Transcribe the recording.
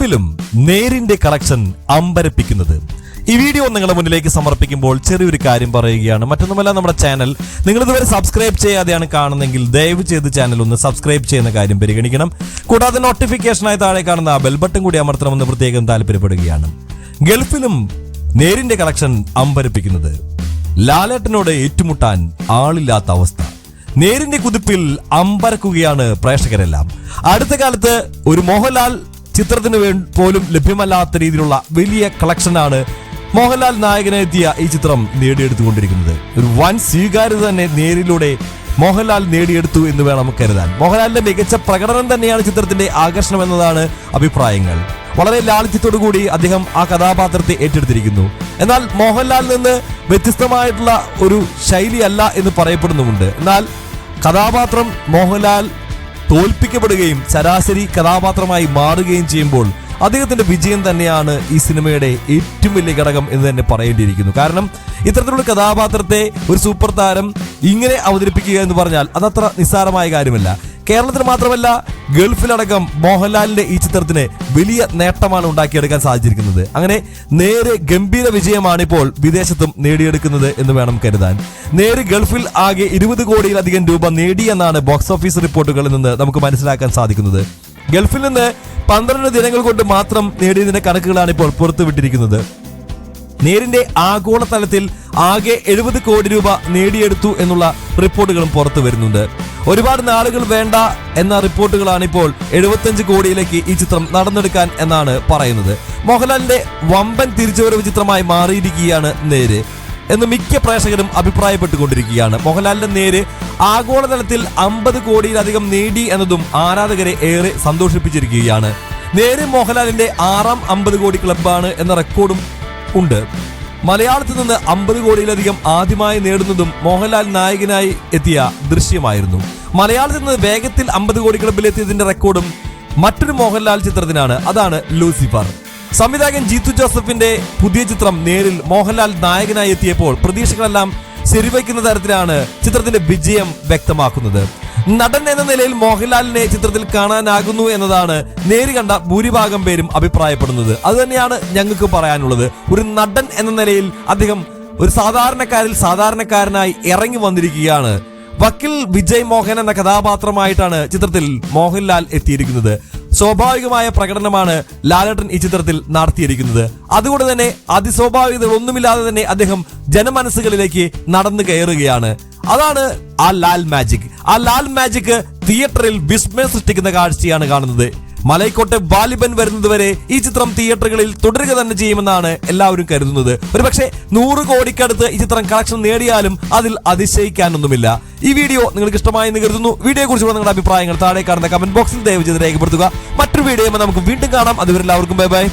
ഗൾഫിലും നേരിന്റെ കളക്ഷൻ അമ്പരപ്പിക്കുന്നത്. ഈ വീഡിയോ നിങ്ങളുടെ മുന്നിലേക്ക് സമർപ്പിക്കുമ്പോൾ ചെറിയൊരു കാര്യം പറയുകയാണ്. മറ്റൊന്നുമല്ല നമ്മുടെ ചാനൽ നിങ്ങൾ ഇതുവരെ സബ്സ്ക്രൈബ് ചെയ്യാതെയാണ് കാണുന്നതെങ്കിൽ ദയവ് ചെയ്ത് ചാനൽ ഒന്ന് സബ്സ്ക്രൈബ് ചെയ്യുന്ന കാര്യം പരിഗണിക്കണം. കൂടാതെ നോട്ടിഫിക്കേഷനായി താഴെ കാണുന്ന ബെൽ ബട്ടൺ കൂടി അമർത്തണമെന്ന് പ്രത്യേകം താല്പര്യപ്പെടുകയാണ്. ഗൾഫിലും നേരിന്റെ കളക്ഷൻ അമ്പരപ്പിക്കുന്നത്. ലാലേട്ടനോട് ഏറ്റുമുട്ടാൻ ആളില്ലാത്ത അവസ്ഥ. നേരിന്റെ കുതിപ്പിൽ അമ്പരക്കുകയാണ് പ്രേക്ഷകരെല്ലാം. അടുത്ത കാലത്ത് ഒരു മോഹൻലാൽ ചിത്രത്തിന് പോലും ലഭ്യമല്ലാത്ത രീതിയിലുള്ള വലിയ കളക്ഷനാണ് മോഹൻലാൽ നായകനെത്തിയ ഈ ചിത്രം നേടിയെടുത്തുകൊണ്ടിരിക്കുന്നത്. ഒരു വൻ സ്വീകാര്യത തന്നെ നേരിലൂടെ മോഹൻലാൽ നേടിയെടുത്തു എന്ന് വേണം കരുതാൻ. മോഹൻലാലിന്റെ മികച്ച പ്രകടനം തന്നെയാണ് ചിത്രത്തിന്റെ ആകർഷണം എന്നതാണ് അഭിപ്രായങ്ങൾ. വളരെ ലാളിത്യത്തോടു കൂടി അദ്ദേഹം ആ കഥാപാത്രത്തെ ഏറ്റെടുത്തിരിക്കുന്നു. എന്നാൽ മോഹൻലാലിൽ നിന്ന് വ്യത്യസ്തമായിട്ടുള്ള ഒരു ശൈലിയല്ല എന്ന് പറയപ്പെടുന്നുമുണ്ട്. എന്നാൽ കഥാപാത്രം മോഹൻലാൽ തോൽപ്പിക്കപ്പെടുകയും ശരാശരി കഥാപാത്രമായി മാറുകയും ചെയ്യുമ്പോൾ അദ്ദേഹത്തിന്റെ വിജയം തന്നെയാണ് ഈ സിനിമയുടെ ഏറ്റവും വലിയ ഘടകം എന്ന് തന്നെ പറയേണ്ടിയിരിക്കുന്നു. കാരണം ഇത്തരത്തിലുള്ള കഥാപാത്രത്തെ ഒരു സൂപ്പർ താരം ഇങ്ങനെ അവതരിപ്പിക്കുക എന്ന് പറഞ്ഞാൽ അതത്ര നിസ്സാരമായ കാര്യമല്ല. കേരളത്തിൽ മാത്രമല്ല ഗൾഫിലടക്കം മോഹൻലാലിന്റെ ഈ ചിത്രത്തിന് വലിയ നേട്ടമാണ് ഉണ്ടാക്കിയെടുക്കാൻ സാധിച്ചിരിക്കുന്നത്. അങ്ങനെ നേരെ ഗംഭീര വിജയമാണ് ഇപ്പോൾ വിദേശത്തും നേടിയെടുക്കുന്നത് എന്ന് വേണം കരുതാൻ. നേരെ ഗൾഫിൽ ആകെ ഇരുപത് കോടിയിലധികം രൂപ നേടിയെന്നാണ് ബോക്സ് ഓഫീസ് റിപ്പോർട്ടുകളിൽ നിന്ന് നമുക്ക് മനസ്സിലാക്കാൻ സാധിക്കുന്നത്. ഗൾഫിൽ നിന്ന് പന്ത്രണ്ട് ദിനങ്ങൾ കൊണ്ട് മാത്രം നേടിയതിന്റെ കണക്കുകളാണ് ഇപ്പോൾ പുറത്തുവിട്ടിരിക്കുന്നത്. നേരിന്റെ ആഗോളതലത്തിൽ ആകെ എഴുപത് കോടി രൂപ നേടിയെടുത്തു എന്നുള്ള റിപ്പോർട്ടുകളും പുറത്തു വരുന്നുണ്ട് ഒരുപാട് നാളുകൾ വേണ്ട എന്ന റിപ്പോർട്ടുകളാണ് ഇപ്പോൾ എഴുപത്തഞ്ച് കോടിയിലേക്ക് ഈ ചിത്രം നടന്നെടുക്കാൻ എന്നാണ് പറയുന്നത്. മോഹൻലാലിന്റെ വമ്പൻ തിരിച്ചുവരവ് ചിത്രമായി മാറിയിരിക്കുകയാണ് നേര് എന്ന് മിക്ക പ്രേക്ഷകരും അഭിപ്രായപ്പെട്ടുകൊണ്ടിരിക്കുകയാണ്. മോഹൻലാലിന്റെ നേര് ആഗോളതലത്തിൽ അമ്പത് കോടിയിലധികം നേടി എന്നതും ആരാധകരെ ഏറെ സന്തോഷിപ്പിച്ചിരിക്കുകയാണ്. നേര് മോഹൻലാലിന്റെ ആറാം അമ്പത് കോടി ക്ലബാണ് എന്ന റെക്കോർഡും ഉണ്ട്. മലയാളത്തിൽ നിന്ന് അമ്പത് കോടിയിലധികം ആദ്യമായി നേടുന്നതും മോഹൻലാൽ നായകനായി എത്തിയ ദൃശ്യമായിരുന്നു. മലയാളത്തിൽ നിന്ന് വേഗത്തിൽ അമ്പത് കോടി ക്ലബിലെത്തിയതിന്റെ റെക്കോർഡും മറ്റൊരു മോഹൻലാൽ ചിത്രത്തിനാണ്. അതാണ് ലൂസിഫർ. സംവിധായകൻ ജീത്തു ജോസഫിന്റെ പുതിയ ചിത്രം നേരിൽ മോഹൻലാൽ നായകനായി എത്തിയപ്പോൾ പ്രതീക്ഷകളെല്ലാം ശരിവയ്ക്കുന്ന തരത്തിലാണ് ചിത്രത്തിന്റെ വിജയം വ്യക്തമാക്കുന്നത്. നടൻ എന്ന നിലയിൽ മോഹൻലാലിനെ ചിത്രത്തിൽ കാണാനാകുന്നു എന്നതാണ് നേര് കണ്ട ഭൂരിഭാഗം പേരും അഭിപ്രായപ്പെടുന്നത്. അത് തന്നെയാണ് ഞങ്ങൾക്ക് പറയാനുള്ളത്. ഒരു നടൻ എന്ന നിലയിൽ അദ്ദേഹം ഒരു സാധാരണക്കാരിൽ സാധാരണക്കാരനായി ഇറങ്ങി വന്നിരിക്കുകയാണ്. വക്കീൽ വിജയ് മോഹൻ എന്ന കഥാപാത്രമായിട്ടാണ് ചിത്രത്തിൽ മോഹൻലാൽ എത്തിയിരിക്കുന്നത്. സ്വാഭാവികമായ പ്രകടനമാണ് ലാലേട്ടൻ ഈ ചിത്രത്തിൽ നടത്തിയിരിക്കുന്നത്. അതുകൊണ്ട് തന്നെ അതിസ്വാഭാവികതകളൊന്നുമില്ലാതെ തന്നെ അദ്ദേഹം ജനമനസ്സുകളിലേക്ക് നടന്നു കയറുകയാണ്. അതാണ് ആ ലാൽ മാജിക് ആ ലാൽ മാജിക് തിയേറ്ററിൽ വിസ്മയം സൃഷ്ടിക്കുന്ന കാഴ്ചയാണ് കാണുന്നത്. മലൈക്കോട്ടെ വാലിബൻ വരുന്നതുവരെ ഈ ചിത്രം തിയേറ്ററുകളിൽ തുടരുക തന്നെ ചെയ്യുമെന്നാണ് എല്ലാവരും കരുതുന്നത്. ഒരുപക്ഷെ നൂറ് കോടിക്കടുത്ത് ഈ ചിത്രം കളക്ഷൻ നേടിയാലും അതിൽ അതിശയിക്കാനൊന്നുമില്ല. ഈ വീഡിയോ നിങ്ങൾക്ക് ഇഷ്ടമായെന്ന് കരുതുന്നു. വീഡിയോ കുറിച്ചുള്ള നിങ്ങളുടെ അഭിപ്രായങ്ങൾ താഴെ കാണുന്ന കമന്റ് ബോക്സിൽ ദയവ് ചെയ്ത് രേഖപ്പെടുത്തുക. മറ്റൊരു വീഡിയോ നമുക്ക് വീണ്ടും കാണാം. അതുവരെ എല്ലാവർക്കും ബൈ ബൈ